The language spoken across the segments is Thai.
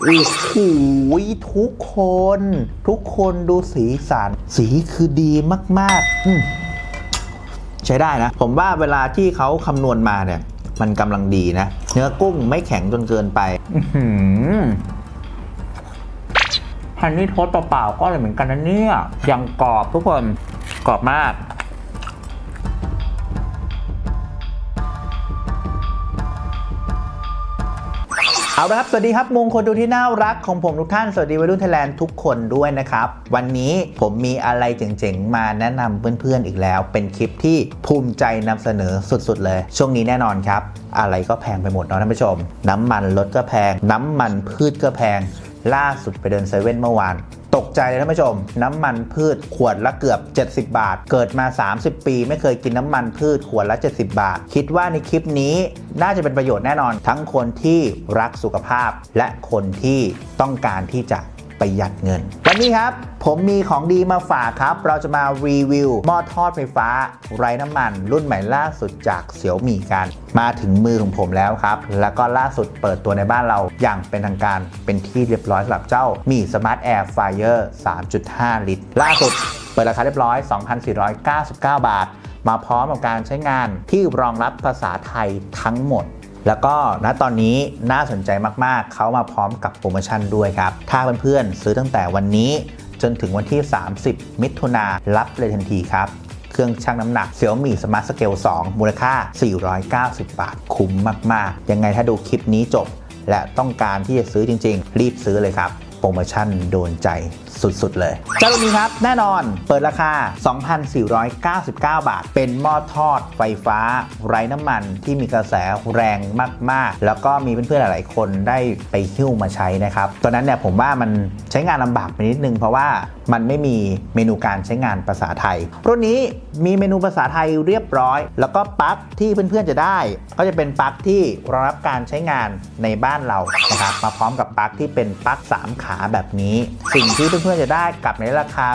โอ้โหทุกคน ทุกคนดูสีสัน สีคือดีมากๆอืมใช้ได้นะ ผมว่าเวลาที่เขาคำนวณมาเนี่ย มันกำลังดีนะ เนื้อกุ้งไม่แข็งจนเกินไป อื้อหือฮันนี่โทสต์เปล่าๆก็เลยเหมือนกันนะเนี่ยยังกรอบทุกคนกรอบมาก เอาละครับ สวัสดีครับมงคลดูที่น่ารักของผมทุกท่าน สวัสดีวัยรุ่นไทยแลนด์ทุกคนด้วยนะครับ วันนี้ผมมีอะไรเจ๋งๆ มาแนะนำเพื่อนๆอีกแล้ว เป็นคลิปที่ภูมิใจนำเสนอสุดๆเลย ช่วงนี้แน่นอนครับ อะไรก็แพงไปหมดเนาะท่านผู้ชม น้ำมันรถก็แพง น้ำมันพืชก็แพง ล่าสุดไปเดินเซเว่นเมื่อวาน ตกใจเลยท่านผู้ชม น้ำมันพืชขวดละเกือบ 70 บาท เกิดมา 30 ปี ไม่เคยกินน้ำมันพืชขวดละ 70 บาท คิดว่าในคลิปนี้น่าจะเป็นประโยชน์แน่นอนทั้งคนที่รักสุขภาพและคนที่ต้องการที่จะ ประหยัดเงิน วันนี้ครับ ผมมีของดีมาฝากครับ เราจะมารีวิวหม้อทอดไฟฟ้า ไร้น้ำมัน รุ่นใหม่ล่าสุดจากเสี่ยวมี่กัน มาถึงมือของผมแล้วครับ แล้วก็ล่าสุดเปิดตัวในบ้านเราอย่างเป็นทางการเป็นที่เรียบร้อยสำหรับเจ้ามีสมาร์ทแอร์ไฟเออร์3.5 ลิตร ล่าสุดเปิดราคาเรียบร้อย 2,499 บาท มาพร้อมกับการใช้งานที่รองรับภาษาไทยทั้งหมด แล้วก็ณตอนนี้น่าสนใจมากๆ เขามาพร้อมกับโปรโมชั่นด้วยครับ ถ้าเพื่อนๆ ซื้อตั้งแต่วันนี้จนถึงวันที่ 30 มิถุนารับเลยทันทีครับ เครื่องชั่งน้ำหนัก Xiaomi Smart Scale 2 มูลค่า 490 บาท คุ้มมากๆ ยังไงถ้าดูคลิปนี้จบ และต้องการที่จะซื้อจริง ๆ รีบซื้อเลยครับ โปรโมชั่นโดนใจ สุด ๆ เลยเจ้าตัวนี้ครับ แน่นอนเปิดราคา 2,499 บาท เป็นหม้อทอดไฟฟ้า ไร้น้ำมันที่มีกระแสแรงมาก ๆ แล้วก็มีเพื่อน ๆ หลาย ๆ คนได้ไปหิ้วมาใช้นะครับตอนนั้นเนี่ยผมว่ามันใช้งานลำบากไปนิดนึง เพราะว่ามันไม่มีเมนูการใช้งานภาษาไทย รุ่นนี้มีเมนูภาษาไทยเรียบร้อย แล้วก็ปลั๊กที่เพื่อน ๆ จะได้ ก็จะเป็นปลั๊กที่รองรับการใช้งานในบ้านเรานะครับมาพร้อมกับปลั๊กที่เป็นปลั๊ก3 ขาแบบนี้ สิ่งที่เพื่อนๆจะได้กลับในราคา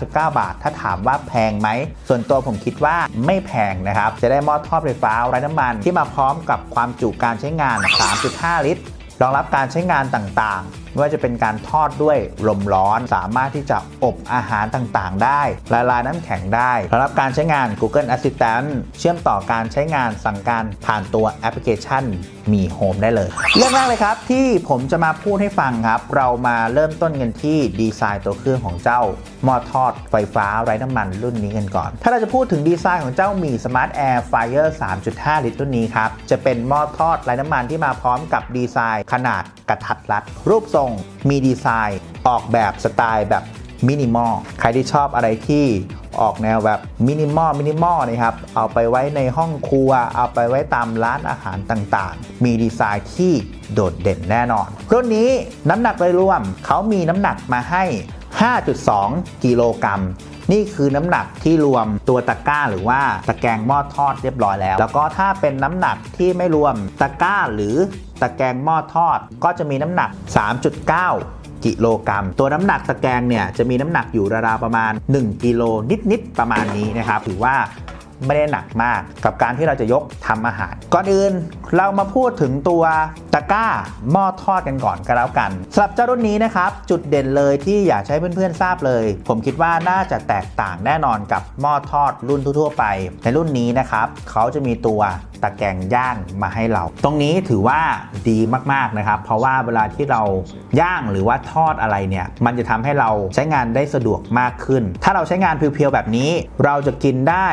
2,499 บาท ถ้าถามว่าแพงไหม ส่วนตัวผมคิดว่าไม่แพงนะครับ จะได้หม้อทอดไฟฟ้าไร้น้ำมันที่มาพร้อมกับความจุการใช้งาน 3.5 ลิตร รองรับการใช้งานต่างๆไม่ว่าจะเป็นการทอดด้วยลมร้อน สามารถที่จะอบอาหารต่างๆ ได้ละลายน้ำแข็งได้รองรับการใช้งาน Google Assistant เชื่อมต่อการใช้งานสั่งการผ่านตัวแอปพลิเคชันมีโฮมได้เลย เรื่องแรกเลยครับที่ผมจะมาพูดให้ฟังครับ เรามาเริ่มต้นกันที่ดีไซน์ตัวเครื่องของเจ้าหม้อทอดไฟฟ้าไร้น้ำมันรุ่นนี้กันก่อน ถ้าเราจะพูดถึงดีไซน์ของเจ้ามี Smart Air Fire 3.5 ลิตรรุ่นนี้ครับ จะเป็นหม้อทอดไร้น้ำมันที่มาพร้อมกับดีไซน์ขนาดกระทัดรัด รูปทรงมีดีไซน์ ออกแบบสไตล์แบบมินิมอล ใครที่ชอบอะไรที่ออกแนวแบบมินิมอลมินิมอลนะครับ เอาไปไว้ในห้องครัว เอาไปไว้ตามร้านอาหารต่างๆ มีดีไซน์ที่โดดเด่นแน่นอน รุ่นนี้น้ำหนักโดยรวมเขามีน้ำหนักมาให้ 5.2 กิโลกรัม นี่คือน้ำหนักที่รวมตัวตะกร้า หรือว่าตะแกรงหม้อทอดเรียบร้อยแล้ว แล้วก็ถ้าเป็นน้ำหนักที่ไม่รวมตะกร้าหรือตะแกรงหม้อทอดก็จะมีน้ำหนัก 3.9กิโลกรัม ตัวน้ำหนักตะแกรงเนี่ยจะมีน้ำหนักอยู่ราวๆประมาณ 1 กิโลนิดๆประมาณนี้นะครับถือว่าไม่ได้หนักมากกับการที่เราจะยกทำอาหาร ก่อนอื่นเรามาพูดถึงตัวตะกร้าหม้อทอดกันก่อนก็แล้วกันสำหรับเจ้ารุ่นนี้นะครับ จุดเด่นเลยที่อยากให้เพื่อนๆทราบเลย ผมคิดว่าน่าจะแตกต่างแน่นอนกับหม้อทอดรุ่นทั่วๆไป ในรุ่นนี้นะครับเขาจะมีตัวตะแกรงย่างมาให้เรา ตรงนี้ถือว่าดีมากๆนะครับ เพราะว่าเวลาที่เราย่างหรือว่าทอดอะไรเนี่ย มันจะทำให้เราใช้งานได้สะดวกมากขึ้น ถ้าเราใช้งานเพียวๆแบบนี้ เราจะกินได้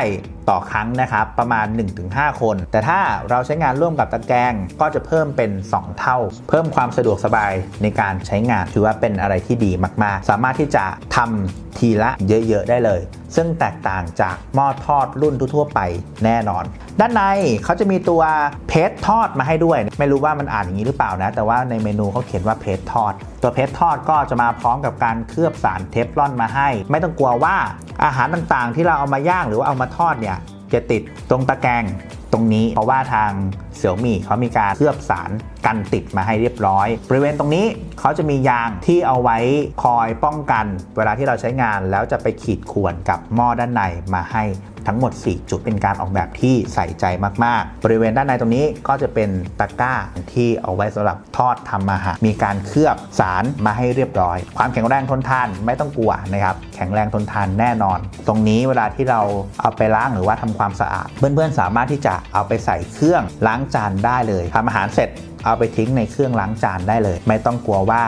ต่อครั้งนะครับประมาณ 1-5 คน แต่ถ้าเราใช้งานร่วมกับตะแกรงก็จะเพิ่มเป็น 2 เท่า เพิ่มความสะดวกสบายในการใช้งานถือว่าเป็นอะไรที่ดีมาก ๆ สามารถที่จะทำทีละเยอะ ๆ ได้เลยซึ่งแตกต่างจากหม้อทอดรุ่นทั่วไปแน่นอน ด้านในเขาจะมีตัวเพชทอดมาให้ด้วย ไม่รู้ว่ามันอ่านอย่างนี้หรือเปล่านะ แต่ว่าในเมนูเขาเขียนว่าเพชทอด ตัวเพชทอดก็จะมาพร้อมกับการเคลือบสารเทฟลอนมาให้ ไม่ต้องกลัวว่าอาหารต่างๆ ที่เราเอามาย่างหรือว่าเอามาทอดเนี่ย จะติดตรงตะแกรงตรงนี้ เพราะว่าทางเสี่ยวมี่เขามีการเคลือบสารกันติดมาให้เรียบร้อย บริเวณตรงนี้เขาจะมียางที่เอาไว้คอยป้องกัน เวลาที่เราใช้งานแล้วจะไปขีดข่วนกับหม้อด้านในมาให้ ทั้งหมด 4 จุดเป็นการออกแบบที่ใส่ใจมาก ๆ บริเวณด้านในตรงนี้ก็จะเป็นตะกร้าที่เอาไว้สำหรับทอดทำอาหาร มีการเคลือบสารมาให้เรียบร้อย ความแข็งแรงทนทานไม่ต้องกลัวนะครับ แข็งแรงทนทานแน่นอน ตรงนี้เวลาที่เราเอาไปล้างหรือว่าทำความสะอาด เพื่อนๆสามารถที่จะเอาไปใส่เครื่องล้างจานได้เลยทำอาหารเสร็จเอาไปทิ้งในเครื่องล้างจานได้เลย ไม่ต้องกลัวว่า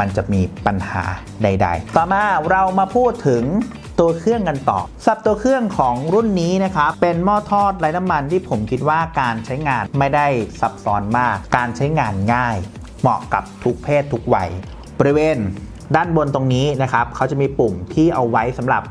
มันจะมีปัญหาใด ๆ ต่อมาเรามาพูดถึง ตัวเครื่องกันต่อสับตัวเครื่องของรุ่นนี้นะครับเป็นหม้อทอดไร้น้ำมันที่ผมคิดว่าการใช้งานไม่ได้ซับซ้อนมาก การใช้งานง่าย เหมาะกับทุกเพศทุกวัยบริเวณด้านบนตรงนี้นะครับเขาจะมีปุ่มที่เอาไว้สำหรับ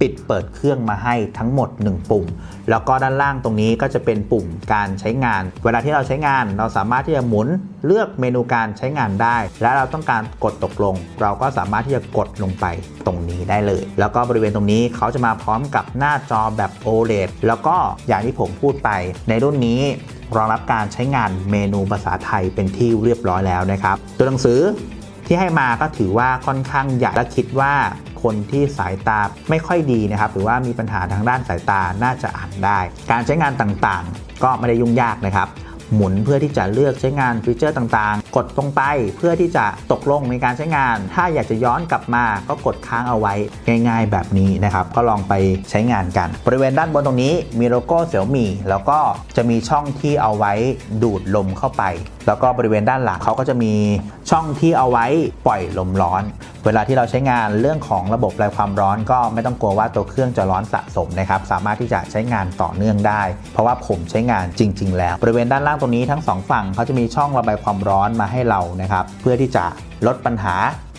ปิดเปิดเครื่องมาให้ทั้งหมด 1 ปุ่ม แล้วก็ด้านล่างตรงนี้ก็จะเป็นปุ่มการใช้งาน เวลาที่เราใช้งานเราสามารถที่จะหมุนเลือกเมนูการใช้งานได้ และเราต้องการกดตกลง เราก็สามารถที่จะกดลงไปตรงนี้ได้เลย แล้วก็บริเวณตรงนี้เขาจะมาพร้อมกับหน้าจอแบบ OLED แล้วก็อย่างที่ผมพูดไป ในรุ่นนี้รองรับการใช้งานเมนูภาษาไทยเป็นที่เรียบร้อยแล้วนะครับ ตัวหนังสือที่ให้มาก็ถือว่าค่อนข้างใหญ่และคิดว่า คนที่สายตาไม่ค่อยดีนะครับหรือว่ามีปัญหาทางด้านสายตาน่าจะอ่านได้ การใช้งานต่างๆ ก็ไม่ได้ยุ่งยากนะครับ หมุนเพื่อที่จะเลือกใช้งานฟีเจอร์ต่างๆ กดตรงไปเพื่อที่จะตกลงในการใช้งาน ถ้าอยากจะย้อนกลับมาก็กดค้างเอาไว้ง่ายๆ แบบนี้นะครับ ก็ลองไปใช้งานกัน บริเวณด้านบนตรงนี้มีโลโก้เสี่ยวมี่แล้วก็จะมีช่องที่เอาไว้ดูดลมเข้าไป แล้วก็บริเวณด้านหลังเขาก็จะมีช่องที่เอาไว้ปล่อยลมร้อน เวลาที่เราใช้งานเรื่องของระบบระบายความร้อน ก็ไม่ต้องกลัวว่าตัวเครื่องจะร้อนสะสมนะครับ สามารถที่จะใช้งานต่อเนื่องได้ เพราะว่าผมใช้งานจริง ๆ แล้ว บริเวณด้านล่างตรงนี้ทั้งสองฝั่งเขาจะมีช่องระบายความร้อนมาให้เรานะครับ เพื่อที่จะลดปัญหา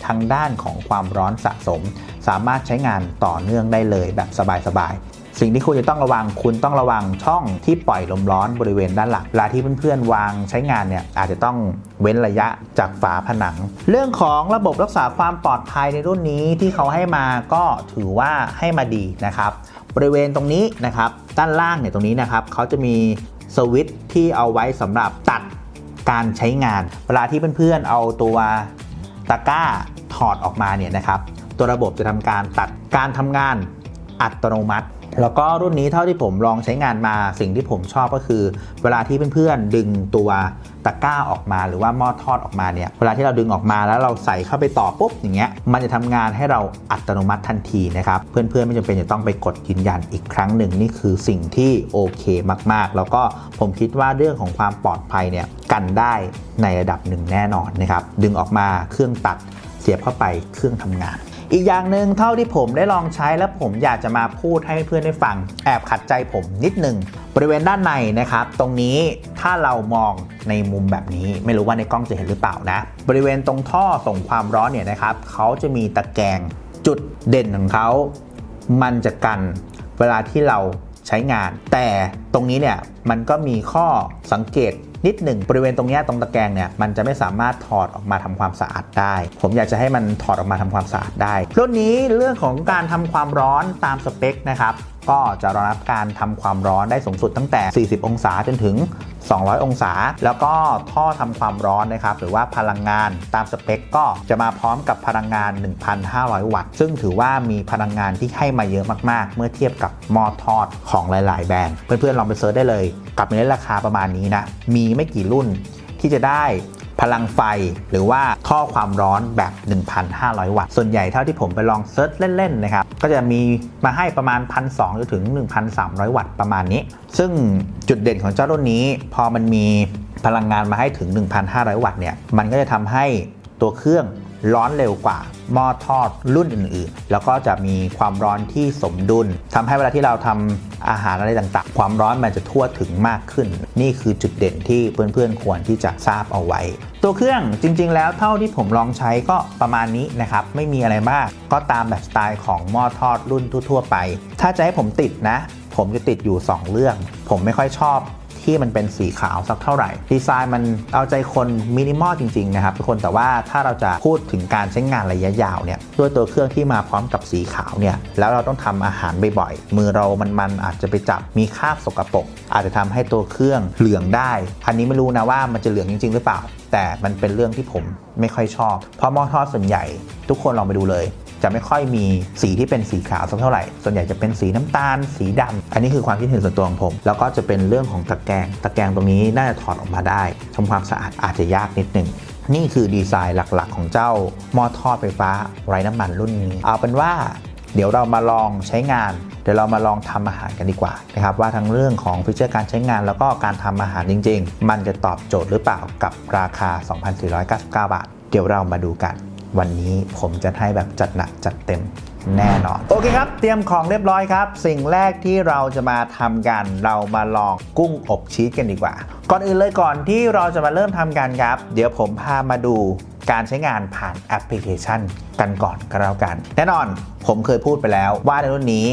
ทางด้านของความร้อนสะสม สามารถใช้งานต่อเนื่องได้เลยแบบสบายๆ สิ่งที่คุณจะต้องระวังคุณต้องระวังช่องที่ปล่อยลมร้อนบริเวณด้านหลังเวลาที่เพื่อนๆวางใช้งานเนี่ยอาจจะต้องเว้นระยะจากฝาผนัง เรื่องของระบบรักษาความปลอดภัยในรุ่นนี้ที่เขาให้มาก็ถือว่าให้มาดีนะครับ บริเวณตรงนี้นะครับด้านล่างเนี่ยตรงนี้นะครับเขาจะมี สวิตช์ที่เอาไว้สำหรับตัดการใช้งาน เวลาที่เพื่อนๆเอาตัวตะกร้าถอดออกมาเนี่ยนะครับ ตัวระบบจะทำการตัดการทำงาน อัตโนมัติ แล้วก็รุ่นนี้เท่าที่ผมลองใช้งานมาสิ่งที่ผมชอบก็คือ เวลาที่เพื่อนๆดึงตัวตะกร้าออกมาหรือว่าหม้อทอดออกมาเนี่ยเวลาที่เราดึงออกมาแล้วเราใส่เข้าไปต่อปุ๊บอย่างเงี้ยมันจะทำงานให้เราอัตโนมัติทันทีนะครับเพื่อนๆไม่จำเป็นจะต้องไปกดยืนยันอีกครั้งหนึ่งนี่คือสิ่งที่โอเคมากๆ แล้วก็ผมคิดว่าเรื่องของความปลอดภัยเนี่ยกันได้ในระดับหนึ่งแน่นอนนะครับดึงออกมาเครื่องตัดเสียบเข้าไปเครื่องทำงาน อีกอย่างหนึ่งเท่าที่ผมได้ลองใช้แล้วผมอยากจะมาพูดให้เพื่อนได้ฟัง แอบขัดใจผมนิดหนึ่งบริเวณด้านในนะครับ ตรงนี้ถ้าเรามองในมุมแบบนี้ไม่รู้ว่าในกล้องจะเห็นหรือเปล่านะ บริเวณตรงท่อส่งความร้อนเนี่ยนะครับเขาจะมีตะแกรงจุดเด่นของเขามันจะกันเวลาที่เราใช้งาน แต่ตรงนี้เนี่ยมันก็มีข้อสังเกต นิดหนึ่งบริเวณตรงนี้ตรงตะแกรงเนี่ยมันจะไม่สามารถถอดออกมาทำความสะอาดได้ ผมอยากจะให้มันถอดออกมาทำความสะอาดได้รุ่นนี้เรื่องของการทำความร้อนตามสเปคนะครับ ก็จะรองรับการทำความร้อนได้สูงสุดตั้งแต่ 40 องศาจนถึง 200 องศา แล้วก็ท่อทำความร้อนนะครับ หรือว่าพลังงานตามสเปคก็จะมาพร้อมกับพลังงาน 1,500 วัตต์ ซึ่งถือว่ามีพลังงานที่ให้มาเยอะมากๆ เมื่อเทียบกับหม้อทอดของหลาย ๆ แบรนด์ เพื่อนๆ ลองไปเซิร์ชได้เลยกับในราคาประมาณนี้นะ มีไม่กี่รุ่นที่จะได้ พลังไฟ หรือว่าท่อความร้อนแบบ 1,500 วัตต์ ส่วนใหญ่เท่าที่ผมไปลองเซิร์ชเล่นๆนะครับ ก็จะมีมาให้ประมาณ 1,200จนถึง 1,300 วัตต์ประมาณนี้ ซึ่งจุดเด่นของเจ้ารุ่นนี้ พอมันมีพลังงานมาให้ถึง 1,500 วัตต์เนี่ย มันก็จะทำให้ตัวเครื่องร้อนเร็วกว่า หม้อทอดรุ่นอื่นๆ แล้วก็จะมีความร้อนที่สมดุลทำให้เวลาที่เราทำอาหารอะไรต่างๆ ความร้อนมันจะทั่วถึงมากขึ้น นี่คือจุดเด่นที่เพื่อนๆควรที่จะทราบเอาไว้ ตัวเครื่องจริงๆ แล้วเท่าที่ผมลองใช้ก็ประมาณนี้นะครับ ไม่มีอะไรมาก ก็ตามแบบสไตล์ของหม้อทอดรุ่นทั่วๆไป ถ้าจะให้ผมติดนะ ผมจะติดอยู่ 2 เรื่อง ผมไม่ค่อยชอบ ที่มันเป็นสีขาวสักเท่าไหร่ ดีไซน์มันเอาใจคนมินิมอลจริงๆนะครับทุกคนแต่ว่าถ้าเราจะพูดถึงการใช้งานระยะยาวเนี่ยด้วยตัวเครื่องที่มาพร้อมกับสีขาวเนี่ยแล้วเราต้องทำอาหารบ่อยๆมือเรามันๆอาจจะไปจับมีคราบสกปรกอาจจะทำให้ตัวเครื่องเหลืองได้ อันนี้ไม่รู้นะว่ามันจะเหลืองจริง ๆ หรือเปล่า แต่มันเป็นเรื่องที่ผมไม่ค่อยชอบ เพราะหม้อทอดส่วนใหญ่ ทุกคนลองไปดูเลย จะไม่ค่อยมีสีที่เป็นสีขาวสักเท่าไหร่ ส่วนใหญ่จะเป็นสีน้ำตาล สีดำอันนี้คือความคิดเห็นส่วนตัวของผม แล้วก็จะเป็นเรื่องของตะแกรง ตะแกรงตรงนี้น่าจะถอดออกมาได้ทำความสะอาดอาจจะยากนิดหนึ่งนี่คือดีไซน์หลักๆ ของเจ้าหม้อทอดไฟฟ้าไร้น้ำมันรุ่นนี้ เอาเป็นว่าเดี๋ยวเรามาลองใช้งาน เดี๋ยวเรามาลองทำอาหารกันดีกว่านะครับว่าทั้งเรื่องของฟีเจอร์การใช้งานแล้วก็การทำอาหารจริง ๆ มันจะตอบโจทย์หรือเปล่ากับราคา 2,499 บาท เดี๋ยวเรามาดูกัน วันนี้ผมจะให้แบบจัดหนักจัดเต็มแน่นอน โอเคครับ เตรียมของเรียบร้อยครับ สิ่งแรกที่เราจะมาทำกัน เรามาลองกุ้งอบชีสกันดีกว่า ก่อนอื่นเลยก่อนที่เราจะมาเริ่มทำกันครับ เดี๋ยวผมพามาดูการใช้งานผ่านแอปพลิเคชันกันก่อนก็แล้วกัน แน่นอนผมเคยพูดไปแล้วว่าในรุ่นนี้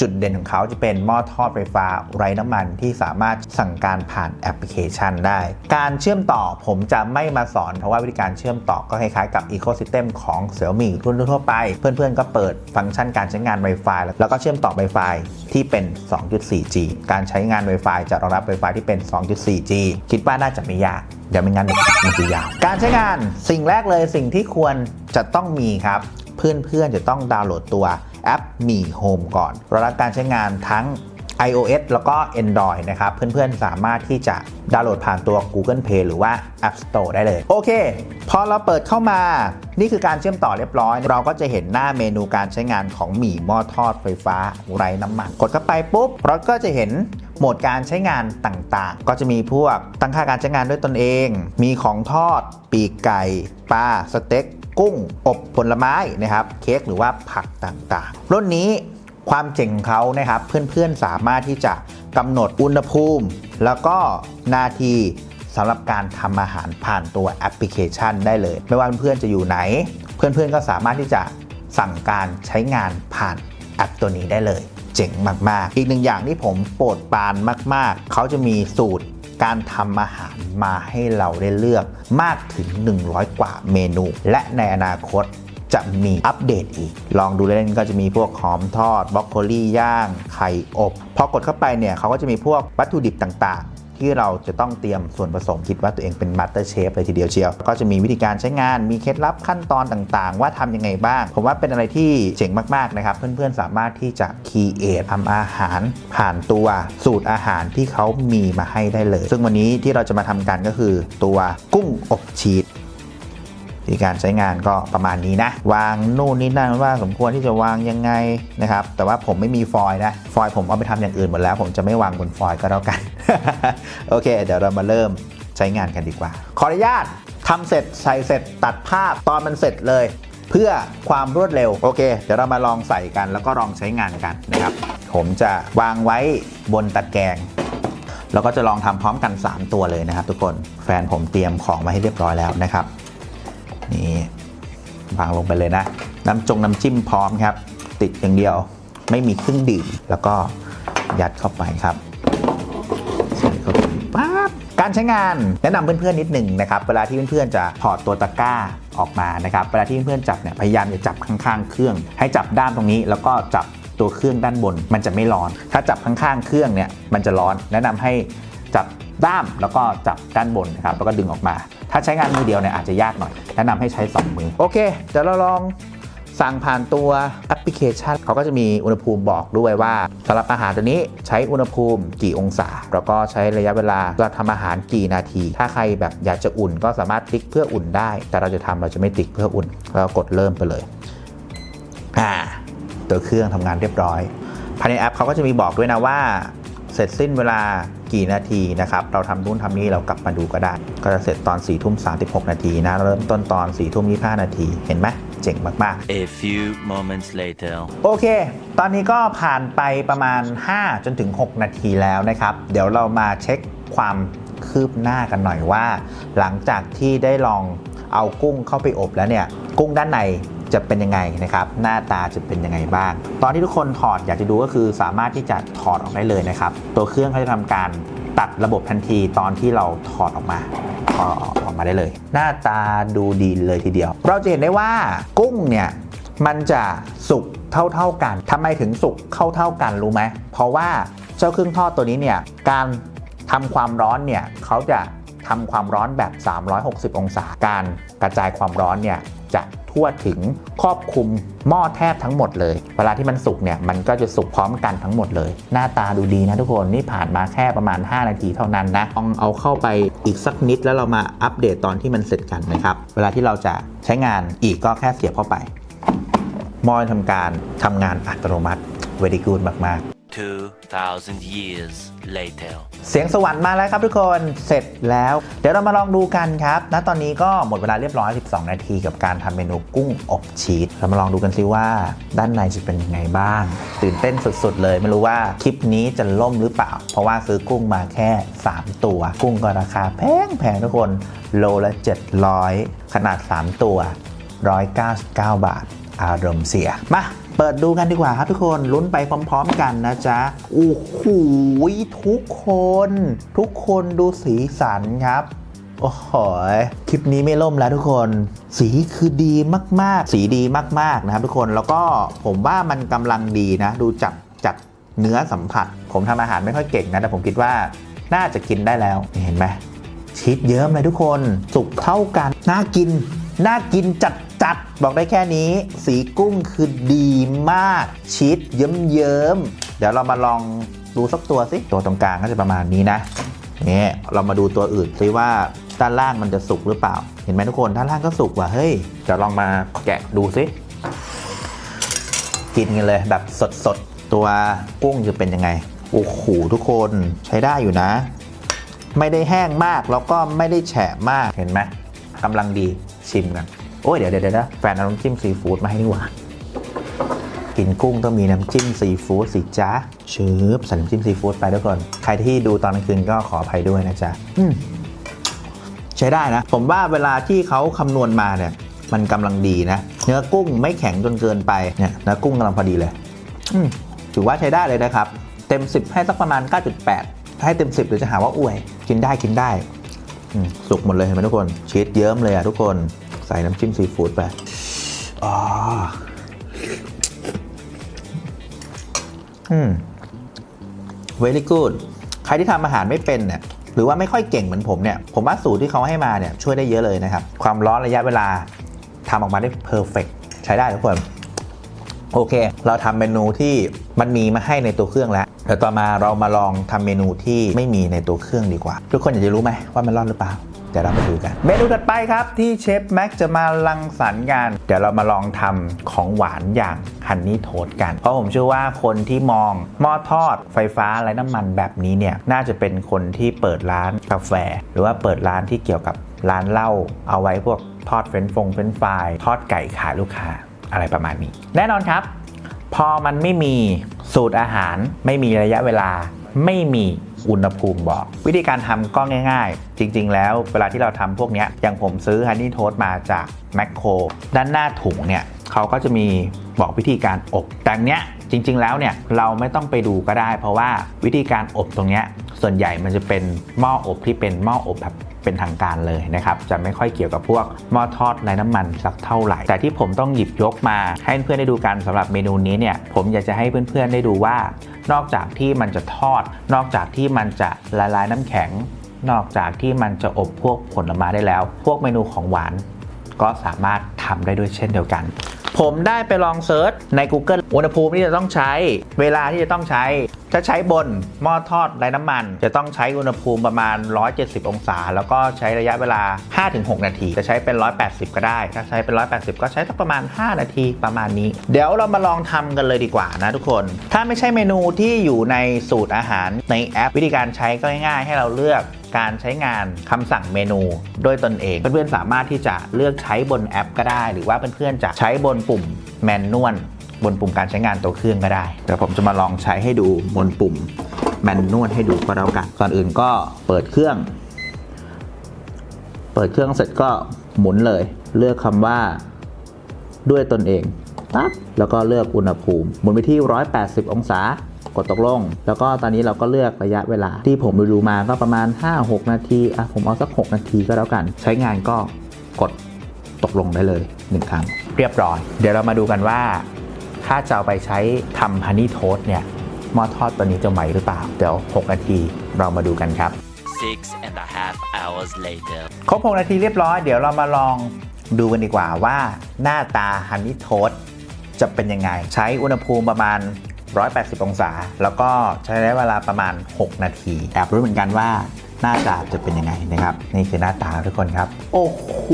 จุดเด่นของเขาจะเป็นหม้อทอดไฟฟ้าไร้น้ำมันที่สามารถสั่งการผ่านแอปพลิเคชันได้ การเชื่อมต่อผมจะไม่มาสอน เพราะว่าวิธีการเชื่อมต่อก็คล้ายๆกับ Ecosystem ของ Xiaomi รุ่นทั่วไป เพื่อนๆ ก็เปิดฟังก์ชันการใช้งาน Wi-Fi แล้วก็เชื่อมต่อ Wi-Fi ที่เป็น 2.4G การใช้งาน Wi-Fi จะรองรับ Wi-Fi ที่เป็น 2.4G คิดว่าน่าจะไม่ยากเดี๋ยวไม่งั้นมันจะยาว การใช้งานสิ่งแรกเลยสิ่งที่ควรจะต้องมีครับ เพื่อนๆจะต้องดาวน์โหลดตัว แอปมี Home ก่อนรองรับการใช้งานทั้ง iOS แล้วก็ Android นะครับ เพื่อนๆ สามารถที่จะดาวน์โหลดผ่านตัว Google Play หรือว่า App Store ได้เลย โอเค พอเราเปิดเข้ามา นี่คือการเชื่อมต่อเรียบร้อย เราก็จะเห็นหน้าเมนูการใช้งานของหมี่หม้อทอดไฟฟ้าไร้น้ำมัน กดเข้าไปปุ๊บ เราก็จะเห็นโหมดการใช้งานต่างๆ ก็จะมีพวกตั้งค่าการใช้งานด้วยตนเอง มีของทอด ปีกไก่ ปลา สเต็ก กุ้ง อบผลไม้นะครับ เค้กหรือว่าผักต่างๆ รุ่นนี้ความเจ๋งเขานะครับเพื่อนๆสามารถที่จะกำหนดอุณหภูมิ แล้วก็นาทีสำหรับการทำอาหารผ่านตัวแอปพลิเคชันได้เลย ไม่ว่าเพื่อนๆจะอยู่ไหน เพื่อนๆก็สามารถที่จะสั่งการใช้งานผ่านแอปตัวนี้ได้เลย เจ๋งมากๆ อีกหนึ่งอย่างที่ผมโปรดปรานมาก ๆ เขาจะมีสูตร การทำอาหารมาให้เราได้เลือกมากถึง 100 กว่าเมนู และในอนาคตจะมีอัปเดตอีก ลองดูเล่นๆก็จะมีพวกหอมทอดบรอกโคลีย่าง ไข่อบ พอกดเข้าไปเนี่ยเขาก็จะมีพวกวัตถุดิบต่างๆ ที่เราจะต้องเตรียมส่วนผสมคิดว่าตัวเองเป็นมัตเตอร์เชฟเลยทีเดียวเชียว ก็จะมีวิธีการใช้งานมีเคล็ดลับขั้นตอนต่างๆ ว่าทำยังไงบ้าง ผมว่าเป็นอะไรที่เจ๋งมากๆนะครับ เพื่อนๆสามารถที่จะคีเอททำอาหารผ่านตัวสูตรอาหารที่เขามีมาให้ได้เลย ซึ่งวันนี้ที่เราจะมาทำกันก็คือตัวกุ้งอบชีส ธีการใช้งานก็ประมาณนี้นะ วางนู่นนี่นั่นว่าสมควรที่จะวางยังไงนะครับ แต่ว่าผมไม่มีฟอยล์นะ ฟอยล์ผมเอาไปทำอย่างอื่นหมดแล้ว ผมจะไม่วางบนฟอยล์ก็แล้วกัน โอเค เดี๋ยวเรามาเริ่มใช้งานกันดีกว่า ขออนุญาตทำเสร็จใส่เสร็จตัดภาพตอนมันเสร็จเลย เพื่อความรวดเร็ว โอเค เดี๋ยวเรามาลองใส่กันแล้วก็ลองใช้งานกันนะครับ ผมจะวางไว้บนตะแกรงแล้วก็จะลองทำพร้อมกัน 3 ตัวเลยนะครับ ทุกคนแฟนผมเตรียมของมาให้เรียบร้อยแล้วนะครับ นี่วางลงไปเลยนะ น้ำจงน้ำจิ้มพร้อมครับ ติดอย่างเดียวไม่มีเครื่องดื่มแล้วก็ยัดเข้าไปครับใส่เข้าไปปั๊บการใช้งานแนะนำเพื่อนๆนิดหนึ่งนะครับเวลาที่เพื่อนๆจะถอดตัวตะกร้าออกมานะครับเวลาที่เพื่อนๆจับเนี่ยพยายามจะจับข้างๆเครื่อง ให้จับด้านตรงนี้ แล้วก็จับตัวเครื่องด้านบน มันจะไม่ร้อน ถ้าจับข้างๆเครื่องเนี่ยมันจะร้อน แนะนำให้ จับด้ามแล้วก็จับด้านบนนะครับแล้วก็ดึงออกมา ถ้าใช้งานมือเดียวเนี่ยอาจจะยากหน่อย แนะนำให้ใช้ 2 มือ โอเคเดี๋ยวเราลองสั่งผ่านตัวแอปพลิเคชัน เขาก็จะมีอุณหภูมิบอกด้วยว่าสำหรับอาหารตัวนี้ใช้อุณหภูมิกี่องศา แล้วก็ใช้ระยะเวลาเราทำอาหารกี่นาที ถ้าใครแบบอยากจะอุ่นก็สามารถติ๊กเพื่ออุ่นได้ แต่เราจะทำเราจะไม่ติ๊กเพื่ออุ่นแล้วกดเริ่มไปเลยอ่าตัวเครื่องทำงานเรียบร้อยภายในแอปเขาก็จะมีบอกด้วยนะว่า เสร็จสิ้นเวลากี่นาทีนะครับ เราทำนู่นทำนี่เรากลับมาดูก็ได้ ก็จะเสร็จตอน4ี่ทุ่ม36นาทีนะ เริ่มต้นตอน4ี่ทุ่ม25นาที เห็นไหมเจ๋งมาก A few moments later. ๆโอเค ตอนนี้ก็ผ่านไปประมาณ 5 จนถึง 6 นาทีแล้วนะครับ เดี๋ยวเรามาเช็คความคืบหน้ากันหน่อยว่า หลังจากที่ได้ลองเอากุ้งเข้าไปอบแล้วเนี่ย กุ้งด้านใน จะเป็นยังไงนะครับ หน้าตาจะเป็นยังไงบ้าง ตอนที่ทุกคนถอดอยากจะดูก็คือสามารถที่จะถอดออกได้เลยนะครับ ตัวเครื่องเขาจะทำการตัดระบบทันทีตอนที่เราถอดออกมาถอดออกมาได้เลย หน้าตาดูดีเลยทีเดียว เราจะเห็นได้ว่ากุ้งเนี่ยมันจะสุกเท่าๆกันทำไมถึงสุกเท่าๆกันรู้ไหม เพราะว่าเจ้าเครื่องทอดตัวนี้เนี่ยการทำความร้อนเนี่ยเขาจะทำความร้อนแบบ 360 องศา การกระจายความร้อนเนี่ยจะ ทั่วถึงครอบคลุมหม้อแทบทั้งหมดเลย เวลาที่มันสุกเนี่ยมันก็จะสุกพร้อมกันทั้งหมดเลย หน้าตาดูดีนะทุกคนนี่ผ่านมาแค่ประมาณ 5 นาทีเท่านั้นนะลองเอาเข้าไปอีกสักนิดแล้วเรามาอัปเดตตอนที่มันเสร็จกันนะครับเวลาที่เราจะใช้งานอีกก็แค่เสียบเข้าไปหม้อทำการทำงานอัตโนมัติ very good มาก ๆ 2,000 years later. เสียงสวรรค์มาแล้วครับทุกคนเสร็จแล้ว เดี๋ยวเรามาลองดูกันครับณตอนนี้ก็หมดเวลาเรียบร้อย 12 นาทีกับการทำเมนูกุ้งอบชีสเรามาลองดูกันซิว่าด้านในจะเป็นยังไงบ้าง ตื่นเต้นสุดๆ เลย ไม่รู้ว่าคลิปนี้จะล่มหรือเปล่า เพราะว่าซื้อกุ้งมาแค่ 3 ตัว กุ้งก็ราคาแพงแพงทุกคนโลละ 700 ขนาด 3 ตัว 199 บาท อารมณ์เสียมา เปิดดูกันดีกว่าครับทุกคนลุ้นไปพร้อม ๆ กันนะจ๊ะโอ้โหทุกคน ทุกคนดูสีสันครับโอ้โห คลิปนี้ไม่ล่มแล้วทุกคน สีคือดีมากๆ สีดีมากๆนะครับทุกคน แล้วก็ผมว่ามันกำลังดีนะ ดูจับจัดเนื้อสัมผัส ผมทำอาหารไม่ค่อยเก่งนะ แต่ผมคิดว่าน่าจะกินได้แล้ว เห็นไหมชีสเยิ้มเลยทุกคน สุกเท่ากัน น่ากิน น่ากินจัดจัดๆบอกได้แค่นี้ สีกุ้งคือดีมาก ชีสเยิ้มเยิ้มๆ เดี๋ยวเรามาลองดูสักตัวสิ ตัวตรงกลางก็จะประมาณนี้นะนี่เรามาดูตัวอื่นซิว่าด้านล่างมันจะสุกหรือเปล่า เห็นไหมทุกคนด้านล่างก็สุกว่ะเฮ้ยเดี๋ยวลองมาแกะดูสิกินกันเลยแบบสดๆ ตัวกุ้งจะเป็นยังไงโอ้โหทุกคนใช้ได้อยู่นะ ไม่ได้แห้งมากแล้วก็ไม่ได้แฉะมากเห็นไหมกำลังดี ชิมกัน โอ้ยเดี๋ยวเดี๋ยวเดี๋ยวนะแฟนเอาน้ำจิ้มซีฟู้ดมาให้นี่หว่า กินกุ้งต้องมีน้ำจิ้มซีฟู้ดสิจ้าชืบใส่น้ำจิ้มซีฟู้ดไปทุกคนใครที่ดูตอนกลางคืนก็ขออภัยด้วยนะจ๊ะอืมใช้ได้นะ ผมว่าเวลาที่เขาคำนวณมาเนี่ย มันกำลังดีนะ เนื้อกุ้งไม่แข็งจนเกินไปเนี่ยเนื้อกุ้งกำลังพอดีเลยอืมถือว่าใช้ได้เลยนะครับ เต็ม 10 ให้สักประมาณ 9.8ถ้าให้เต็ม 10เดี๋ยวจะหาว่าอวย กินได้กินได้ สุกหมดเลยเห็นไหมทุกคนชีสเยิ้มเลยอะทุกคนใส่น้ำจิ้มซีฟู้ดไปอ๋ออืม very good ใครที่ทำอาหารไม่เป็นเนี่ยหรือว่าไม่ค่อยเก่งเหมือนผมเนี่ย ผมว่าสูตรที่เขาให้มาเนี่ยช่วยได้เยอะเลยนะครับ ความร้อนระยะเวลาทำออกมาได้เพอร์เฟกใช้ได้ทุกคน โอเค เราทำเมนูที่มันมีมาให้ในตัวเครื่องแล้วเดี๋ยวต่อมาเรามาลองทำเมนูที่ไม่มีในตัวเครื่องดีกว่า ทุกคนอยากจะรู้ไหมว่ามันรอดหรือเปล่าเดี๋ยวเรามาดูกัน เมนูถัดไปครับที่เชฟแม็กจะมาลังสรรค์กัน เดี๋ยวเรามาลองทำของหวานอย่างฮันนี่โทสกัน เพราะผมเชื่อว่าคนที่มองหม้อทอดไฟฟ้าไร้น้ำมันแบบนี้เนี่ย น่าจะเป็นคนที่เปิดร้านกาแฟ หรือว่าเปิดร้านที่เกี่ยวกับร้านเหล้าเอาไว้พวกทอดเฟรนฟงเฟรนฟรายทอดไก่ขายลูกค้า อะไรประมาณนี้ แน่นอนครับ พอมันไม่มีสูตรอาหาร ไม่มีระยะเวลา ไม่มีอุณหภูมิบอก วิธีการทำก็ง่าย ๆ จริง ๆ แล้วเวลาที่เราทำพวกนี้อย่างผมซื้อฮันนี่โทสมาจากแมคโครด้านหน้าถุงเนี่ยเขาก็จะมีบอกวิธีการอบแต่เนี้ยจริง ๆ แล้วเนี่ยเราไม่ต้องไปดูก็ได้ เพราะว่าวิธีการอบตรงเนี้ยส่วนใหญ่มันจะเป็นหม้ออบที่เป็นหม้ออบแบบ เป็นทางการเลยนะครับ จะไม่ค่อยเกี่ยวกับพวกหม้อทอดไร้น้ำมันสักเท่าไหร่ แต่ที่ผมต้องหยิบยกมาให้เพื่อนๆได้ดูกันสำหรับเมนูนี้เนี่ยผมอยากจะให้เพื่อนๆได้ดูว่า นอกจากที่มันจะทอด นอกจากที่มันจะละลายน้ำแข็ง นอกจากที่มันจะอบพวกผลไม้ได้แล้ว พวกเมนูของหวานก็สามารถทำได้ด้วยเช่นเดียวกัน ผมได้ไปลองเซิร์ชใน Google อุณหภูมิที่จะต้องใช้ เวลาที่จะต้องใช้ ถ้าใช้บนหม้อทอดไร้น้ำมัน จะต้องใช้อุณหภูมิประมาณ 170 องศา แล้วก็ใช้ระยะเวลา 5-6 นาที จะใช้เป็น 180 ก็ได้ ถ้าใช้เป็น 180 ก็ใช้สักประมาณ 5 นาทีประมาณนี้ เดี๋ยวเรามาลองทำกันเลยดีกว่านะทุกคน ถ้าไม่ใช่เมนูที่อยู่ในสูตรอาหารในแอป วิธีการใช้ก็ง่ายๆ ให้เราเลือก การใช้งานคำสั่งเมนูด้วยตนเอง เพื่อนๆสามารถที่จะเลือกใช้บนแอป ก็ได้ หรือว่าเพื่อนๆจะใช้บนปุ่มแมนนวลบนปุ่มการใช้งานตัวเครื่องก็ได้เดี๋ยวผมจะมาลองใช้ให้ดูบนปุ่มแมนนวลให้ดูก็แล้วกันก่อนอื่นก็เปิดเครื่อง เปิดเครื่องเสร็จก็หมุนเลย เลือกคำว่าด้วยตนเองปั๊บแล้วก็เลือกอุณหภูมิหมุนไปที่ 180 องศา กดตกลง แล้วก็ตอนนี้เราก็เลือกระยะเวลาที่ผมดูมาก็ประมาณ 5-6 นาทีอะผมเอาสัก 6 นาทีก็แล้วกัน ใช้งานก็กดตกลงได้เลย 1 ครั้ง เรียบร้อย เดี๋ยวเรามาดูกันว่า ถ้าจะเอาไปใช้ทำฮันนี่โทสเนี่ยหม้อทอดตัวนี้จะไหวหรือเปล่า เดี๋ยว 6 นาทีเรามาดูกันครับ Six and a half hours later. ครบ 6 นาทีเรียบร้อย เดี๋ยวเรามาลองดูกันดีกว่าว่าหน้าตาฮันนี่โทสจะเป็นยังไง ใช้อุณหภูมิประมาณ 180 องศา แล้วก็ใช้ระยะเวลาประมาณ 6 นาทีแอบรู้เหมือนกันว่าหน้าตาจะเป็นยังไงนะครับ นี่คือหน้าตาทุกคนครับ โอ้โห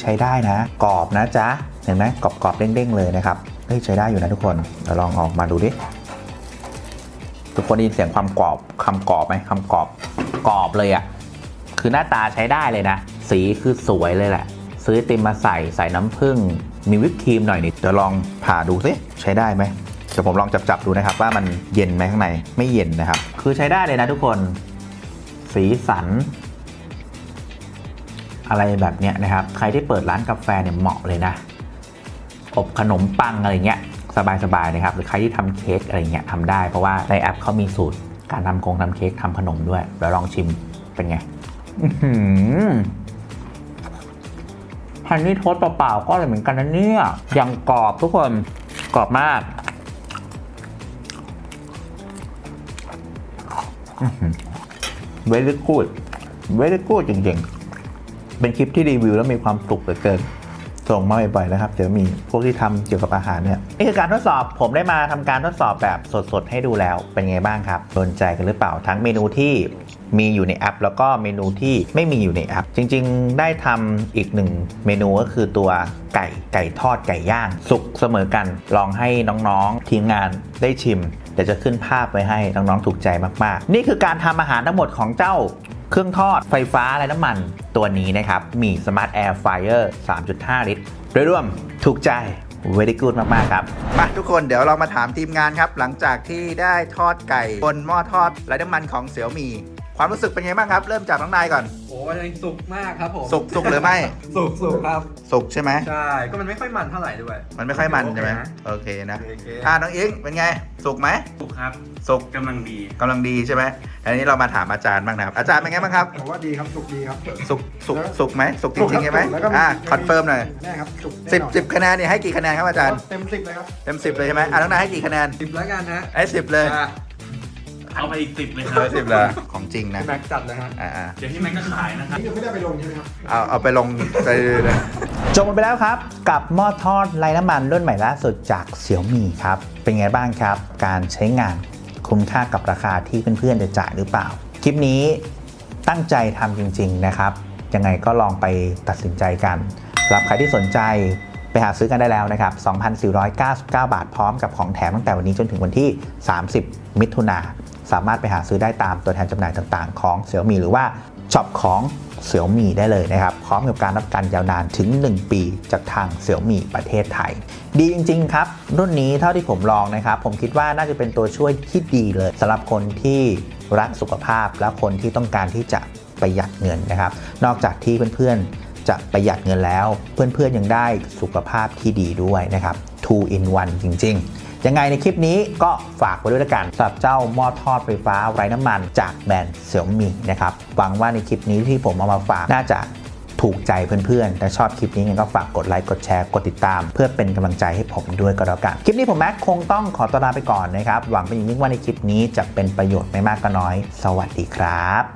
ใช้ได้นะ กรอบนะจ๊ะ เห็นไหมกรอบๆเด้งๆเลยนะครับเฮ้ยใช้ได้อยู่นะทุกคนเดี๋ยวลองออกมาดูดิทุกคนได้ยินเสียงความกรอบคำกรอบไหมคำกรอบกรอบเลยอะ่ะคือหน้าตาใช้ได้เลยนะ สีคือสวยเลยแหละ ซื้อไอติมมาใส่ใส่น้ำผึ้งมีวิปครีมหน่อยนิดเดี๋ยวลองผ่าดูสิใช้ได้ไหม เดี๋ยวผมลองจับๆดูนะครับ ว่ามันเย็นไหมข้างในไม่เย็นนะครับ คือใช้ได้เลยนะทุกคนสีสัน อะไรแบบเนี้ยนะครับ ใครที่เปิดร้านกาแฟเนี่ยเหมาะเลยนะ อบขนมปังอะไรเงี้ยสบายๆนะครับ หรือใครที่ทำเค้กอะไรเงี้ยทำได้เพราะว่าในแอปเขามีสูตรการทำคงทำเค้กทำขนมด้วยเดี๋ยวลองชิมเป็นไงฮันนี่โทสต์เปล่าๆก็อร่อยเหมือนกันนะเนี่ย ยังกรอบทุกคน กรอบมาก เวลี่กูดเวลี่กูดจริงๆ เป็นคลิปที่รีวิวแล้วมีความสุขเหลือเกิน ส่งมาบ่อยๆนะครับเดี๋ยวมีพวกที่ทำเกี่ยวกับอาหารเนี่ยนี่คือการทดสอบผมได้มาทำการทดสอบแบบสดๆ ให้ดูแล้วเป็นไงบ้างครับโดนใจกันหรือเปล่าทั้งเมนูที่มีอยู่ในแอป แล้วก็เมนูที่ไม่มีอยู่ในแอป จริง ๆ ได้ทำอีกหนึ่งเมนูก็คือตัวไก่ไก่ทอดไก่ย่าง สุกเสมอกัน ลองให้น้องๆทีมงานได้ชิม เดี๋ยวจะขึ้นภาพไว้ให้น้องๆถูกใจมากๆ นี่คือการทำอาหารทั้งหมดของเจ้าเครื่องทอดไฟฟ้าและน้ำมันตัวนี้นะครับ มี Smart Air Fryer 3.5 ลิตร โดยรวมถูกใจ very good มาก ๆ ครับ มาทุกคนเดี๋ยวเรามาถามทีมงานครับ หลังจากที่ได้ทอดไก่บนหม้อทอดไร้น้ำมันของเสี่ยวมี ความรู้สึกเป็นไงบ้างครับ เริ่มจากน้องนายก่อน โอ้ยังสุกมากครับผมสุกสุกหรือไม่ สุกสุกครับ สุกใช่ไหม ใช่ ก็มันไม่ค่อยมันเท่าไหร่ด้วย มันไม่ค่อยมันใช่ไหมโอเคนะโอเคนะโอเคอ่าน้องอิงเป็นไง สุกไหมสุกครับสุกกำลังดีกำลังดีใช่ไหมอันนี้เรามาถามอาจารย์บ้างนะครับ อาจารย์เป็นไงบ้างครับ ผมว่าดีครับสุกดีครับ สุกสุกสุกไหมสุกจริงๆใช่ไหมแล้วก็อ่าคอนเฟิร์มหน่อยแน่ครับสุกสิบแน่นอนสิบคะแนนเนี่ยให้กี่คะแนนครับอาจารย์ เต็มสิบเลยครับ เต็มสิบเลยใช่ไหมอะน้องนายให้กี่คะแนนสิบแล้วกันนะ ให้สิบเลย อะ เอาไปอีกสิบเลยครัเอบอสิบเลยของจริงนะพี่แม็กจัดเลยฮะอ่าเดี๋ยวพี่แม็กก็ขายนะครับ นี่ยังไม่ได้ไปลงใช่ไหมครับ ๆเอาเอาไปลงไปเลยจบไปแล้วครับ กับหม้อทอดไร้น้ำมันรุ่นใหม่ล่าสุดจากเสี่ยวมี่ครับ เป็นไงบ้างครับ การใช้งานคุ้มค่ากับราคาที่เพื่อนๆจะจ่ายหรือเปล่า คลิปนี้ตั้งใจทำจริงๆนะครับ ยังไงก็ลองไปตัดสินใจกันสำหรับใครที่สนใจไปหาซื้อกันได้แล้วนะครับ 2,499 บาทพร้อมกับของแถมตั้งแต่วันนี้จนถึงวันที่ 30 มิถุนา สามารถไปหาซื้อได้ตามตัวแทนจำหน่ายต่างๆ ของ Xiaomi หรือว่าช็อปของ Xiaomi ได้เลยนะครับ พร้อมกับการรับประกันยาวนานถึง 1 ปีจากทาง Xiaomi ประเทศไทย ดีจริง ๆ ครับ รุ่นนี้เท่าที่ผมลองนะครับ ผมคิดว่าน่าจะเป็นตัวช่วยที่ดีเลยสำหรับคนที่รักสุขภาพและคนที่ต้องการที่จะประหยัดเงินนะครับ นอกจากที่เพื่อนๆจะประหยัดเงินแล้ว เพื่อนๆยังได้สุขภาพที่ดีด้วยนะครับ two in one จริง ๆ ยังไงในคลิปนี้ก็ฝากไว้ด้วยละกันสำหรับเจ้าหม้อทอดไฟฟ้าไร้น้ำมันจากแบรนด์เสี่ยมี่นะครับหวังว่าในคลิปนี้ที่ผมเอามาฝากน่าจะถูกใจเพื่อนๆ ถ้าชอบคลิปนี้ยังไงก็ฝากกดไลค์ กดแชร์ กดติดตาม เพื่อเป็นกำลังใจให้ผมด้วยก็แล้วกัน คลิปนี้ผมแม็กคงต้องขอตัวลาไปก่อนนะครับ หวังเป็นอย่างยิ่งว่าในคลิปนี้จะเป็นประโยชน์ไม่มากก็น้อย สวัสดีครับ